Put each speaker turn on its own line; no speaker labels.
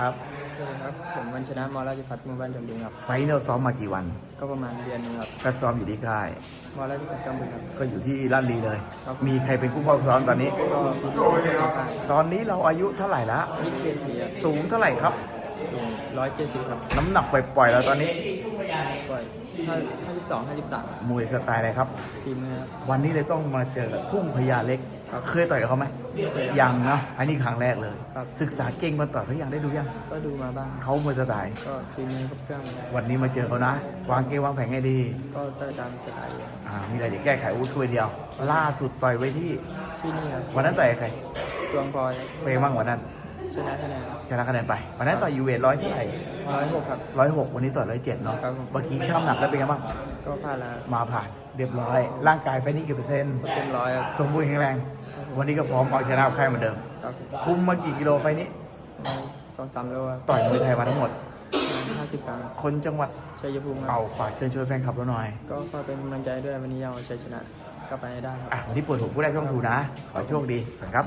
ครับ
สวัสดีครับผมวันชนะมอราชพัฒน์หมู่บ้านจำบิงครับ
ไฟท์เราซ้อมมากี่วัน
ก็ประมาณเดือนหนึงครับ
ก็ซ้อมอยู่ที่ค่าย
มอราชพัฒน์จำบิงครับ
ก็อยู่ที่ลาดลีเลย
ครับ
มีใครเป็นผู้เข้าซ้อมตอนนี้
ก็ปีที่แล้วครับ
ตอนนี้เราอายุเท่าไหร่ละ
ยี่สิบเอ็ดปีครับ
สูงเท่าไหร่ครับ
สูงร้อยเจ็ดสิบครับ
น้ำหนักปล่อยๆเราตอนนี้
ปล่อยห้าห้าสิบสองห้าสิบสาม
มวยสไตล์อะไรครับ
ทีมนะครับ
วันนี้เลยต้องมาเจอกับทุ่งพญาเล็ก
ครับ
เคยต่อยกับเขาไหมยังนะอันนี้ครั้งแรกเลย
ครับ
ศึกษาเก่งมาต่อยเขายังได้ดูยัง
ก็ดูมาบ้าง
เขามวยสไตล์
ก็ทีมนี้ก็เครื่อง
วันนี้มาเจอเขานะ วางเกมวางแผนให้ดี
ก็ตามสไตล์
อ่ามีอะไรจะแก้ไขอาวุ้คุยเดียว ล่าสุดต่อยไว้ที่
ที่นี่ครับ
วันนั้นต่อยกับใคร
ดวงพลอย
เปย์บ้างวันนั้น
ชนะคะแนน
ชนะคะแนนไป วันนั้นต่อยยูเวทร้อยเท่าไหร่
ร้อยหกครับ
ร้อยหกวันนี้ต่อยร้อยเจ็ดเนาะ
ครับผม
เมื่อกี้ช่ำหนักแล้วเป็นไงบ้าง
ก็พลาดแล้ว
มาผ่านเรียบร้อย ร่างกายไฟนี่กี่เปอร์เซ็นต์
ก็เต็มร้อยครับ
สมบูรณ์แข็งแรง วันนี้ก็พร้อมเอาชนะใครเหมือนเดิม
ครับ
คุมมากี่กิโลไฟนี้
สองสามโลครับ
ต่อยมวยไทยมาทั้งหมด
ห้าสิบครั้ง
คนจังหวัด
ชัยภูมิครั
เอา
บ
ฝากเชิญชวนแฟนคลับเราหน่อย
ก็ฝากเป็นกำลังใจด้วยวันนี้เอาชัยชนะกลับไปให้ได้ครับ
อะวันนี้เปิดหัวผู้ได้ช่องทูนะขอโชคดีก่อนครับ